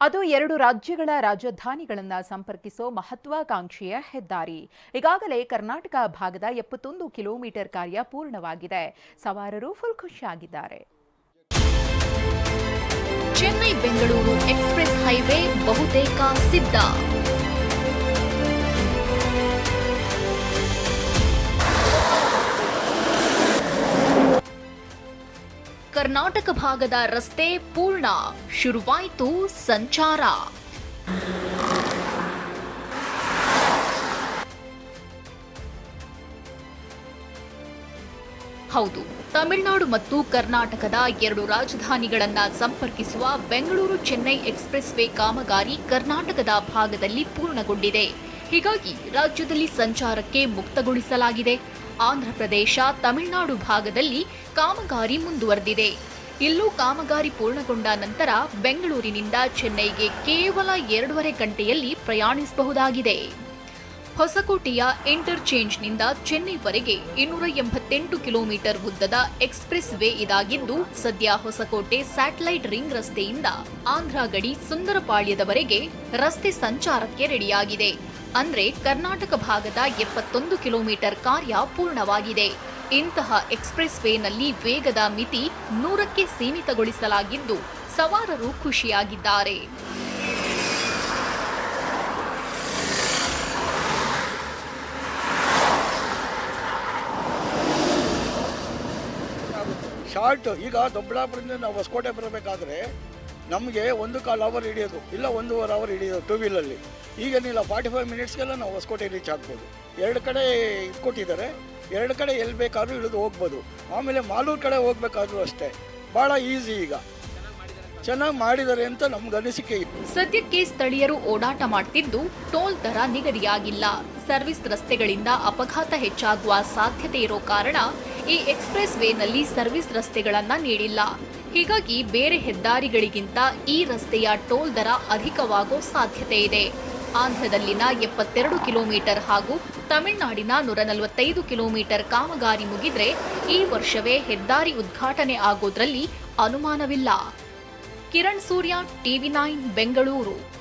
ಅದು ಎರಡು ರಾಜ್ಯಗಳ ರಾಜಧಾನಿಗಳನ್ನು ಸಂಪರ್ಕಿಸೋ ಮಹತ್ವಾಕಾಂಕ್ಷೆಯ ಹೆದ್ದಾರಿ. ಈಗಾಗಲೇ ಕರ್ನಾಟಕ ಭಾಗದ ಎಪ್ಪತ್ತೊಂದು ಕಿಲೋಮೀಟರ್ ಕಾರ್ಯ ಪೂರ್ಣವಾಗಿದೆ. ಸವಾರರು ಫುಲ್ ಖುಷಿಯಾಗಿದ್ದಾರೆ ಚೆನ್ನೈ ಬೆಂಗಳೂರು ಎಕ್ಸ್ಪ್ರೆಸ್ ಹೈವೇ ಬಹುತೇಕ ಸಿದ್ಧ. ಕರ್ನಾಟಕ ಭಾಗದ ರಸ್ತೆ ಪೂರ್ಣ. ಶುರುವಾಯಿತು ಸಂಚಾರ. ಹೌದು, ತಮಿಳುನಾಡು ಮತ್ತು ಕರ್ನಾಟಕದ ಎರಡು ರಾಜಧಾನಿಗಳನ್ನು ಸಂಪರ್ಕಿಸುವ ಬೆಂಗಳೂರು ಚೆನ್ನೈ ಎಕ್ಸ್ಪ್ರೆಸ್ ವೇ ಕಾಮಗಾರಿ ಕರ್ನಾಟಕದ ಭಾಗದಲ್ಲಿ ಪೂರ್ಣಗೊಂಡಿದೆ. ಹೀಗಾಗಿ ರಾಜ್ಯದಲ್ಲಿ ಸಂಚಾರಕ್ಕೆ ಮುಕ್ತಗೊಳಿಸಲಾಗಿದೆ. ಆಂಧ್ರಪ್ರದೇಶ ತಮಿಳುನಾಡು ಭಾಗದಲ್ಲಿ ಕಾಮಗಾರಿ ಮುಂದುವರೆದಿದೆ. ಇಲ್ಲೂ ಕಾಮಗಾರಿ ಪೂರ್ಣಗೊಂಡ ನಂತರ ಬೆಂಗಳೂರಿನಿಂದ ಚೆನ್ನೈಗೆ ಕೇವಲ ಎರಡೂವರೆ ಗಂಟೆಯಲ್ಲಿ ಪ್ರಯಾಣಿಸಬಹುದಾಗಿದೆ. ಹೊಸಕೋಟೆಯ ಇಂಟರ್ಚೇಂಜ್ನಿಂದ ಚೆನ್ನೈವರೆಗೆ ಇನ್ನೂರ ಎಂಬತ್ತೆಂಟು ಕಿಲೋಮೀಟರ್ ಉದ್ದದ ಎಕ್ಸ್ಪ್ರೆಸ್ ವೇ ಇದಾಗಿದ್ದು, ಸದ್ಯ ಹೊಸಕೋಟೆ ಸ್ಯಾಟಲೈಟ್ ರಿಂಗ್ ರಸ್ತೆಯಿಂದ ಆಂಧ್ರ ಗಡಿ ಸುಂದರಪಾಳ್ಯದವರೆಗೆ ರಸ್ತೆ ಸಂಚಾರಕ್ಕೆ ರೆಡಿಯಾಗಿದೆ. ಅಂದ್ರೆ ಕರ್ನಾಟಕ ಭಾಗದ ಎಪ್ಪತ್ತೊಂದು ಕಿಲೋಮೀಟರ್ ಕಾರ್ಯ ಪೂರ್ಣವಾಗಿದೆ. ಇಂತಹ ಎಕ್ಸ್ಪ್ರೆಸ್ ವೇನಲ್ಲಿ ವೇಗದ ಮಿತಿ ನೂರಕ್ಕೆ ಸೀಮಿತಗೊಳಿಸಲಾಗಿದ್ದು, ಸವಾರರು ಖುಷಿಯಾಗಿದ್ದಾರೆ. ಶಾರ್ಟ್. ಈಗ ದೊಡ್ಡಬಳ್ಳಾಪುರದಿಂದ ನಾವು ಹೊಸಕೋಟೆ ಬರಬೇಕಾದ್ರೆ ನಮಗೆ ಒಂದು ಕಾಲು ಅವರ್ ಹಿಡಿಯೋದು, ಇಲ್ಲ ಒಂದೂವರೆ ಅವರ್ ಹಿಡಿಯೋದು ಟೂ ವೀಲಲ್ಲಿ ಈಗೇನಿಲ್ಲ ಫಾರ್ಟಿ ಫೈವ್ ಮಿನಿಟ್ಸ್ಗೆಲ್ಲ ನಾವು ಹೊಸಕೋಟೆ ರೀಚ್ ಆಗ್ಬೋದು. ಎರಡು ಕಡೆ ಇದು ಕೊಟ್ಟಿದ್ದಾರೆ, ಎರಡು ಕಡೆ ಎಲ್ಲಿ ಬೇಕಾದರೂ ಇಳಿದು ಹೋಗ್ಬೋದು. ಆಮೇಲೆ ಮಾಲೂರು ಕಡೆ ಹೋಗ್ಬೇಕಾದ್ರೂ ಅಷ್ಟೇ. ಭಾಳ ಈಸಿ ಈಗ. ಚೆನ್ನಾಗಿ ಮಾಡಿದ್ದಾರೆ ಅಂತ ನಮ್ಗೆ ಅನಿಸಿಕೆ ಇತ್ತು. ಸದ್ಯಕ್ಕೆ ಸ್ಥಳೀಯರು ಓಡಾಟ ಮಾಡ್ತಿದ್ದು ಟೋಲ್ ದರ ನಿಗದಿಯಾಗಿಲ್ಲ. ಸರ್ವಿಸ್ ರಸ್ತೆಗಳಿಂದ ಅಪಘಾತ ಹೆಚ್ಚಾಗುವ ಸಾಧ್ಯತೆ ಇರೋ ಕಾರಣ ಈ ಎಕ್ಸ್ಪ್ರೆಸ್ ವೇನಲ್ಲಿ ಸರ್ವಿಸ್ ರಸ್ತೆಗಳನ್ನು ನೀಡಿಲ್ಲ. ಹೀಗಾಗಿ ಬೇರೆ ಹೆದ್ದಾರಿಗಳಿಗಿಂತ ಈ ರಸ್ತೆಯ ಟೋಲ್ ದರ ಅಧಿಕವಾಗೋ ಸಾಧ್ಯತೆ ಇದೆ. ಆಂಧ್ರದಲ್ಲಿನ ಎಪ್ಪತ್ತೆರಡು ಕಿಲೋಮೀಟರ್ ಹಾಗೂ ತಮಿಳುನಾಡಿನ ನೂರ ನಲವತ್ತೈದು ಕಿಲೋಮೀಟರ್ ಕಾಮಗಾರಿ ಮುಗಿದ್ರೆ ಈ ವರ್ಷವೇ ಹೆದ್ದಾರಿ ಉದ್ಘಾಟನೆ ಆಗೋದ್ರಲ್ಲಿ ಅನುಮಾನವಿಲ್ಲ. Kiran Surya, TV nine, Bengaluru.